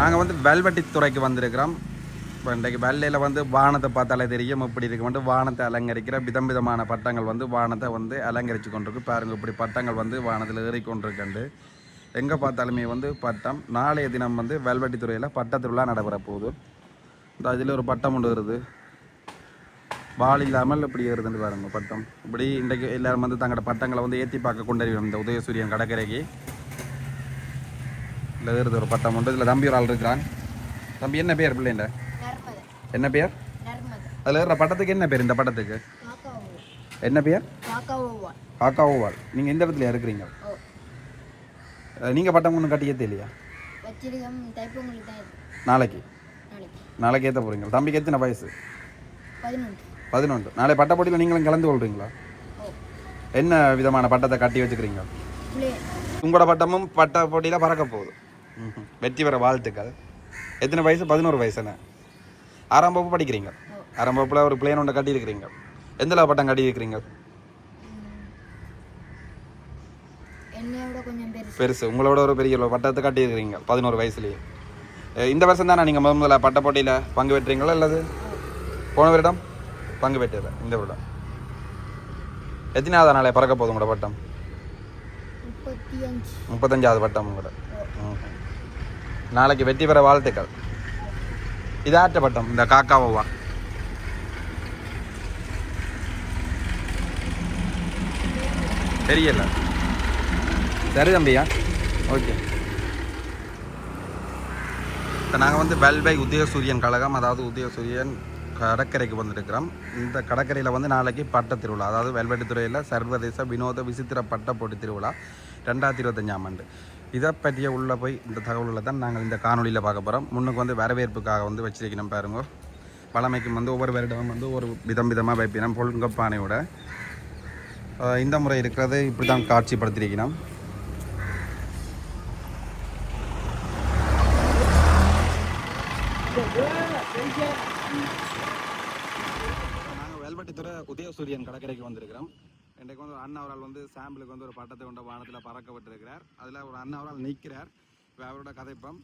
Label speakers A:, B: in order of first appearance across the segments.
A: நாங்கள் வந்து வெல்வெட்டி துறைக்கு வந்திருக்கிறோம். இப்போ இன்றைக்கு வெள்ளையில் வந்து வானத்தை பார்த்தாலே தெரியும் இப்படி இருக்கு. வந்து வானத்தை அலங்கரிக்கிற விதம் விதமான பட்டங்கள் வந்து வானத்தை வந்து அலங்கரித்து கொண்டிருக்கு. பாருங்க இப்படி பட்டங்கள் வந்து வானத்தில் ஏறிக்கொண்டிருக்கண்டு எங்கே பார்த்தாலுமே வந்து பட்டம் நாளைய தினம் வந்து வெல்வெட்டி துறையில் பட்டத்திருவிழா நடைபெற போகுது. இந்த இதில் ஒரு பட்டம் ஒன்று வருது. பால் இல்லாமல் இப்படி ஏறுதுன்னு பாருங்க பட்டம். இப்படி இன்றைக்கு எல்லாரும் வந்து தங்களோட பட்டங்களை வந்து ஏற்றி பார்க்க கொண்டறிவோம். இந்த உதயசூரியன் கடற்கரைக்கு. இல்லை ஏறுது ஒரு பட்டம் உண்டு இதில் தம்பி ஒரு ஆள் இருக்கிறான். தம்பி என்ன பேர் பிள்ளைண்ட என்ன பேர் அதில் ஏறுற பட்டத்துக்கு என்ன பேர் இந்த பட்டத்துக்கு? என்ன பேர்
B: காக்காவோவா.
A: காக்காவோவால். நீங்கள் எந்த இடத்துல இருக்கிறீங்க நீங்கள் பட்டம் ஒன்றும் கட்டியே இல்லையா நாளைக்கு?
B: நாளைக்கு.
A: ஏற்ற போகிறீங்க தம்பிக்கு எத்தனை வயசு?
B: பதினொன்று.
A: நாளை பட்ட போட்டியில் நீங்களும் கலந்து கொள்றீங்களா?
B: ஓ.
A: என்ன விதமான பட்டத்தை கட்டி வச்சுக்கிறீங்க? உங்களோட பட்டமும் பட்ட போட்டியில் பறக்க போகுது. வெற்றி பெற வாழ்த்துக்கள். எத்தனை வயசு? பதினோரு வயசுண்ணே ஆறாம் வகுப்பு படிக்கிறீங்க. ஆறாம் வகுப்பில் ஒரு பிளேன் ஒன்று கட்டியிருக்கிறீங்க. எந்த பட்டம் கட்டியிருக்கிறீங்க?
B: பெருசு.
A: உங்களோட ஒரு பெரிய பட்டத்தை கட்டியிருக்கிறீங்க பதினோரு வயசுலேயே. இந்த வருஷம் தானே நீங்கள் முதல் முதல்ல பட்ட போட்டியில் பங்கு பெற்றீங்களா அல்லது போன வருடம் பங்கு பெற்றல இந்த வருடம். எத்தனாவது நாளே பறக்க போகுது உங்களோட பட்டம்? முப்பத்தஞ்சாவது பட்டம் உங்களோட. நாளைக்கு வெற்றி பெற வாழ்த்துக்கள். இதாற்ற பட்டம் இந்த காக்காவா தெரியல. சரி தம்பியா ஓகே. இப்போ நாங்கள் வந்து வெல்வை உதயசூரியன் கழகம் அதாவது உதயசூரியன் கடற்கரைக்கு வந்திருக்கிறோம். இந்த கடற்கரையில் வந்து நாளைக்கு பட்ட திருவிழா அதாவது வெல்வெட்டுத்துறையில் சர்வதேச வினோத விசித்திர பட்ட போட்டி திருவிழா ரெண்டாயிரத்தி இருபத்தஞ்சாம் ஆண்டு. இதை பற்றிய உள்ளே போய் இந்த தகவல்களை தான் நாங்கள் இந்த காணொலியில் பார்க்க போகிறோம். முன்னுக்கு வந்து வரவேற்புக்காக வந்து வச்சிருக்கணும் பாருங்க. பழமைக்கும் வந்து ஒவ்வொரு வருடமும் வந்து ஒரு விதம் விதமாக வைப்பினோம் பொங்கப்பானையோட இந்த முறை இருக்கிறது இப்படி தான் காட்சிப்படுத்தியிருக்கணும் நாங்கள் வேல்வெட்டித்துறை உதயசூரியன் கடற்கரைக்கு வந்திருக்கிறோம். இன்றைக்கு வந்து ஒரு அண்ணா அவரால் வந்து சாம்பிளுக்கு வந்து ஒரு பட்டத்தை கொண்ட வானத்தில் பறக்க விட்டுருக்கிறார் அதில் ஒரு அண்ணா அவரால் நிற்கிறார் இப்போ அவரோட கதைப்பம்.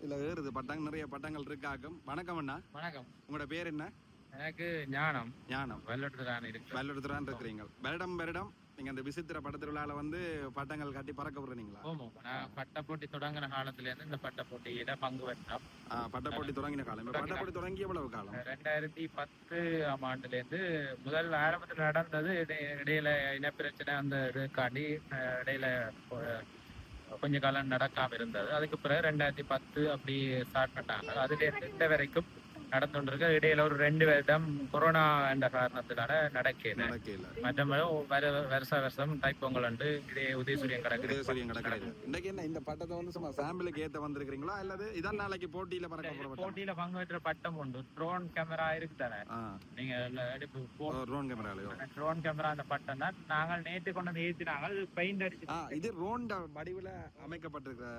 A: இதில் ஏறுது. பட்டங்கள் நிறைய பட்டங்கள் இருக்காக்கும் வணக்கம் அண்ணா.
C: வணக்கம்.
A: உங்களோட பேர் என்ன?
C: எனக்கு ஞானம்.
A: ஞானம்.
C: வெள்ளட்டுதான் இருக்கு
A: வேல்வெட்டித்துறான் இருக்கிறீங்க. வருடம் வருடம் நீங்கள் அந்த விசித்திர பட்டத்திருவிழாவில் வந்து பட்டங்கள் கட்டி பறக்க விடுறீங்களா?
C: ஓமோ நான் பட்ட போட்டி தொடங்கின காலத்துல இருந்து இந்த பட்ட போட்டியில பங்கு பெற்றோம்
A: ஆ, பட்டப்போட்டி தொடங்கின காலம். இப்போ பட்டப்போட்டி தொடங்கி எவ்வளவு காலம்?
C: ரெண்டாயிரத்தி பத்து ஆம் ஆண்டுல இருந்து முதல் ஆரம்பத்தில் நடந்தது இடை- இடையில இனப்பிரச்சனை அந்த இதுக்காண்டி இடையில கொஞ்ச காலம் நடக்காம இருந்தது. அதுக்கு பிறகு ரெண்டாயிரத்தி பத்து அப்படி ஸ்டார்ட் பண்ணாங்க அதுல இருந்து இந்த வரைக்கும் நடந்துருக்கு இடையில ஒரு ரெண்டு வருடம் கொரோனா என்ற காரணத்தினால நடக்கல. வர வருஷ வருஷம் தைப்பொங்கல் அண்டு இதே உதயசூரியன் கடற்கரை
A: உதயசூரியன் கடற்கரை இன்னைக்கு என்ன இந்த பட்டத்தை வந்து சும்மா சாம்பிளுக்கு ஏற்ற வந்திருக்கிறீங்களா? அல்லது இதான் நாளைக்கு போட்டியில் பறக்க
C: போட்டியில பங்கு பெற்ற பட்டம் உண்டு. ட்ரோன் கேமரா இருக்கு தானே? நீங்க எடுப்பு
A: ரோன் கேமராலையோ
C: ட்ரோன் கேமரா அந்த பட்டம் தான். நாங்கள் நேற்று கொண்டு வந்து ஏற்றினாங்க பெயிண்ட் அடிச்சு
A: இது ரோண்ட வடிவில் அமைக்கப்பட்டிருக்கிற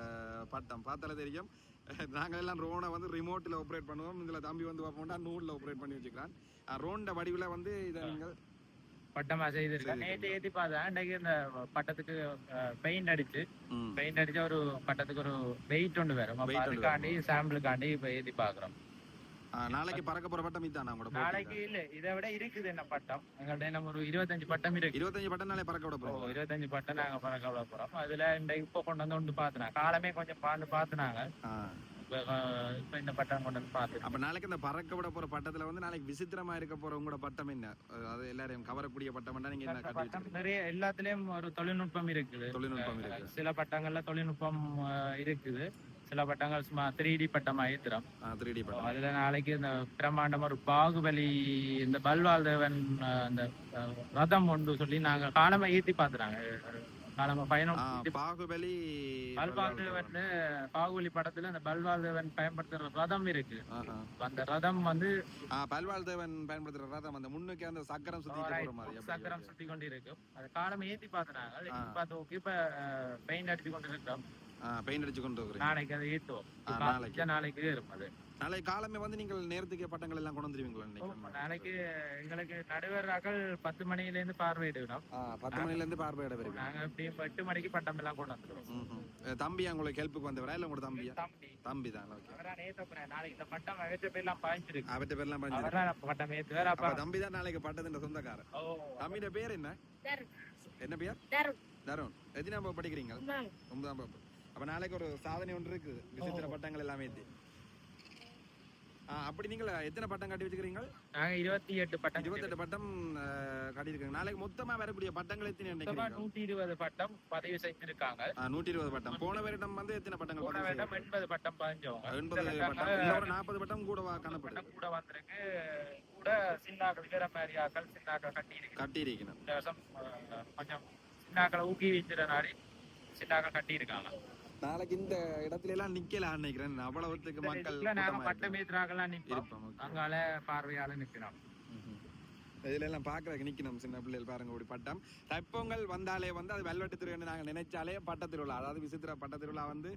A: பட்டம். பார்த்தாலே தெரியும். நாங்கள் எல்லாம் ரோனை வந்து ரிமோட்டில் ஆப்ரேட் பண்ணுவோம். இதில் தம்பி வந்து பார்ப்போம்னா நூலில் ஆப்ரேட் பண்ணி வச்சுக்கிறான். ரோண்ட வடிவில் வந்து இதை நீங்கள்
C: பட்டமா செய்திருக்கேன் நேற்று ஏற்றி பார்த்தா இன்னைக்கு இந்த பட்டத்துக்கு பெயிண்ட் அடிச்சு. பெயிண்ட் அடிச்சா ஒரு பட்டத்துக்கு ஒரு வெயிட் ஒன்று வரும் அதுக்காண்டி சாம்பிளுக்காண்டி இப்ப ஏற்றி பாக்குறோம்
A: ஆ, நாளைக்கு பறக்க போகிற பட்டம் இதானா உங்களோட
C: நாளைக்கு இல்ல இதை விட இருக்குது என்ன பட்டம். எங்கள்ட்ட நம்ம ஒரு இருபத்தஞ்சு பட்டம் இருக்கு.
A: இருபத்தஞ்சு பட்டம் நாளை பறக்க விட
C: ஓ,
A: போகிறோம்
C: இருபத்தஞ்சு பட்டம் நாங்க பறக்க விட போறோம். அதுல இந்த இப்போ கொண்டு வந்து ஒன்று பாத்துனாங்க காலமே கொஞ்சம் பார்த்து பாத்துனாங்க. இப்ப, இந்த பட்டம் கொண்டு வந்து பாத்து
A: அப்ப நாளைக்கு இந்த பறக்க விட போற பட்டத்துல வந்து நாளைக்கு விசித்திரமா இருக்க போற உங்களோட பட்டம் என்ன? அது எல்லாரையும் கவரக்கூடிய பட்டம் நீங்க என்ன
C: பட்டம் நிறைய எல்லாத்துலயும் ஒரு தொழில்நுட்பம் இருக்குது.
A: தொழில்நுட்பம் இருக்கு
C: சில பட்டங்கள்ல தொழில்நுட்பம் இருக்குது. சில பட்டங்கள் சும்மா த்ரீ டி பட்டமா ஏத்துறோம்
A: த்ரீ டி பட்டம்
C: அதுல நாளைக்கு இந்த பிரம்மாண்டம் ஒரு பாகுபலி இந்த பல்வால் தேவன் அந்த ரதம் ஒன்று சொல்லி நாங்க காலமா ஏத்தி பாத்துறாங்க. காலமா பயணம்
A: பாகுபலி
C: பல்வால் தேவன் பாகுபலி படத்துல அந்த பல்வால் தேவன் பயன்படுத்துற ரதம் இருக்கு. அந்த ரதம் வந்து
A: ஆ, பல்வாழ் தேவன் பயன்படுத்துற ரதம் அந்த முன்னுக்கு அந்த சக்கரம் சுத்தி.
C: சக்கரம் சுத்தி கொண்டு இருக்கும் அது காலம் ஏத்தி பார்த்து ஓகே இப்ப பெயிண்ட் அடிச்சு கொண்டு இருக்கோம்
A: ஆ, பெயிண்ட் அடிச்சு கொண்டு
C: நாளைக்கு அதை இப்ப
A: நாளைக்கு.
C: நாளைக்கு ஏறும் அது.
A: நாளைக்கு காலமே வந்து நீங்கள் நேரத்துக்கு பட்டங்கள் எல்லாம் கொண்டு வந்துருவீங்களா
C: நாளைக்கு எங்களுக்கு நடுவராக்கள் பத்து மணில இருந்து பார்வையிடணும்
A: ஆ, பத்து மணில இருந்து பார்வையிட வருவீங்க
C: நாங்க எப்படியும் எட்டு மணிக்கு பட்டம் எல்லாம் கொண்டு.
A: அஹ் தம்பி உங்களுக்கு ஹெல்ப்புக்கு வந்தவரா? இல்லை உங்களோட தம்பியா?
C: தம்பி.
A: தம்பி தான் ஓகே
C: அவரா நேத்து நாளைக்கு இந்த பட்டம் அவற்றை பேர்லாம் பாய்ச்சிருக்கு
A: அவர்கிட்ட பேர்லாம் பண்ணி
C: அவரா பட்டம் ஏத்துவார். அப்ப
A: தம்பி தான் நாளைக்கு பட்டத்தின் சொந்தக்காரன்
C: ஓ.
A: தம்பியோட பேர் என்ன? என்ன பேர்? தருண். எத்தனாம் வகுப்பு படிக்கிறீங்க? ஒன்பதாம் வகுப்பு. அப்ப நாளைக்கு ஒரு சாதனை ஒன்று இருக்குது. விசித்திர பட்டங்கள் எல்லாமே அப்படி நீங்கள் எத்தனை பட்டம் கட்டி வச்சுக்கிறீங்க
C: இருபத்தி எட்டு பட்டம்
A: இருபத்தெட்டு பட்டம் அஹ், கட்டியிருக்கீங்க நாளைக்கு மொத்தமா வரக்கூடிய பட்டங்கள் எத்தனை நினைக்கிறீங்க?
C: நூத்தி இருபது பட்டம் பதிவு செஞ்சிருக்காங்க
A: ஆ, நூற்றி இருபது பட்டம். போன வருடம் வந்து எத்தனை பட்டங்கள்
C: போன வருடம் எண்பது பட்டம் பதிஞ்சவங்க.
A: எண்பது பட்டம். நாற்பது பட்டம் கூட வா- காணப்படுது.
C: பட்டம் கூட வந்திருக்கு. கூட சின்னாக்கள் வேற மாதிரி ஆக்கள் சின்னாக்கள் கட்டி இருக்கு
A: கட்டி இருக்கணும்
C: இந்த வருஷம் கொஞ்சம் சின்னாக்களை ஊக்குவிச்சிட நாடி சின்னாக்கள் கட்டி இருக்காங்க
A: நாளைக்கு இந்த இடத்துல எல்லாம் நிக்கலாம் நினைக்கிறேன். அவ்வளவுத்துக்கு மக்கள்
C: நாங்க
A: கூட்டமா
C: பட்டம் ஏத்துறாங்கலாம் நிப்போம்
A: இருப்போம் okay.
C: அங்கால பார்வையால நிக்கிறோம்
A: ம்ஹும். இதுல எல்லாம் பாக்குறதுக்கு நிக்கணும் சின்ன பிள்ளைகள் பாருங்க இப்படி பட்டம். தைப்பொங்கல் வந்தாலே வந்து அது வெல்வெட்டு திருவிழா நாங்க நினைச்சாலே பட்ட திருவிழா. அதாவது விசித்திர பட்ட திருவிழா வந்து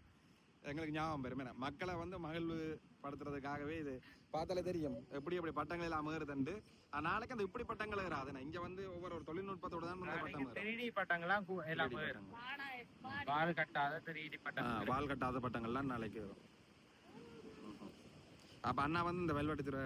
A: எங்களுக்கு ஞாபகம் ஏன்னா மக்களை வந்து மகிழ்வு படுத்துறதுக்காகவே இது பார்த்தாலே தெரியும். எப்படி எப்படி பட்டங்கள் எல்லாம் ஆனா, நாளைக்கு அந்த இப்படி பட்டங்கள் இங்க வந்து ஒவ்வொரு ஒரு தொழில்நுட்பத்தோட தான் பட்டம்
C: பட்டங்கள்லாம் கு- எல்லாம்
A: 3D
C: போயிரும்.
A: பட்டங்கள்.
C: வால் கட்டாத த்ரீ
A: ஆ,
C: பட்டம்
A: வால் கட்டாத பட்டங்கள்லாம் நாளைக்கு வரும். அப்ப அண்ணா வந்து இந்த வெல்வெட்டு திரு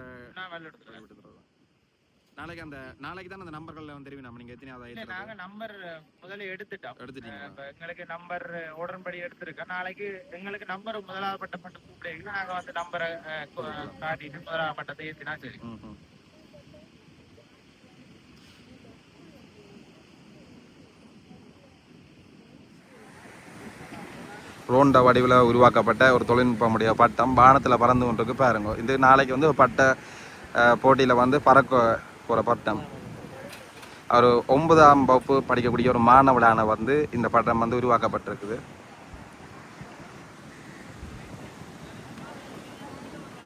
A: நாளைக்கு அந்த நாளைக்கு தான் அந்த நம்பர்கள் வந்து தெரியும் நம்ம நீங்க ஏத்துறது?
C: நாங்க நம்பர் முதல்ல எடுத்துட்டோம்
A: எடுத்துட்டீங்க
C: எங்களுக்கு நம்பர் உடன்படி எடுத்திருக்கோம் நாளைக்கு எங்களுக்கு நம்பர் முதலாவது பட்டம் மட்டும் கூப்பிடுறீங்க நாங்க வந்து நம்பரை காட்டிட்டு முதலாவது பட்டத்தை ஏத்தினா சரி
A: ரோண்ட வடிவில் உருவாக்கப்பட்ட ஒரு தொழில்நுட்பமுடைய பட்டம் வானத்தில் பறந்து கொண்டிருக்கு பாருங்க. இது நாளைக்கு வந்து ஒரு பட்ட போட்டியில் வந்து பறக்க போகிற பட்டம். ஒரு ஒன்பதாம் வகுப்பு படிக்கக்கூடிய ஒரு மாணவனான வந்து இந்த பட்டம் வந்து உருவாக்கப்பட்டிருக்குது.